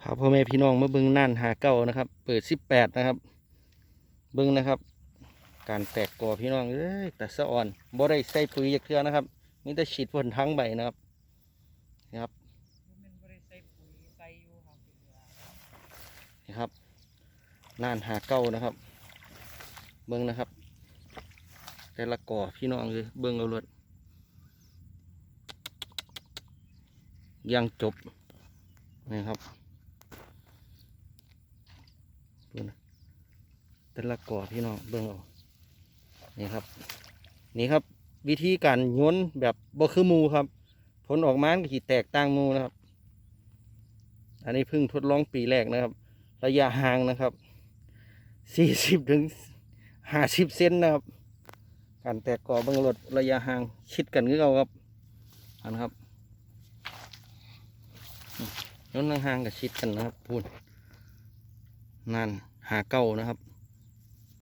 พาพ่อแม่พี่น้องมาเบิ้งน่านหาเก้านะครับ เปิดสิบแปดนะครับ เบิ้งนะครับ การแตกกอพี่น้องเอ้ยแต่สะอ่อนบ่ได้ใส่ปุ๋ยยักเทือนะครับมีแต่ฉีดพ่นทั้งใบนะครับนะครับนี่ครับน่านหาเก้านะครับ เบิ้งนะครับ แต่ละก่อพี่น้องเลยเบิ้งเอาเลยยังจบนี่ครับ ดูนะแต่ละก่อพี่น้องเบิ้งเอานี่ครับ นี่ครับ วิธีการย้นแบบบ่คือมูครับ ผลออกมาก็ขีแตกต่างมูนะครับ อันนี้เพิ่งทดลองปีแรกนะครับ ระยะห่างนะครับสี่สิบถึงห้าสิบเซนนะครับ การแตกก่อเบังรถระยะห่างชิดกันคือเอาครับอันครับย้อนห่างๆกับชิดกันนะครับพูดนั่น หาเก้านะครับ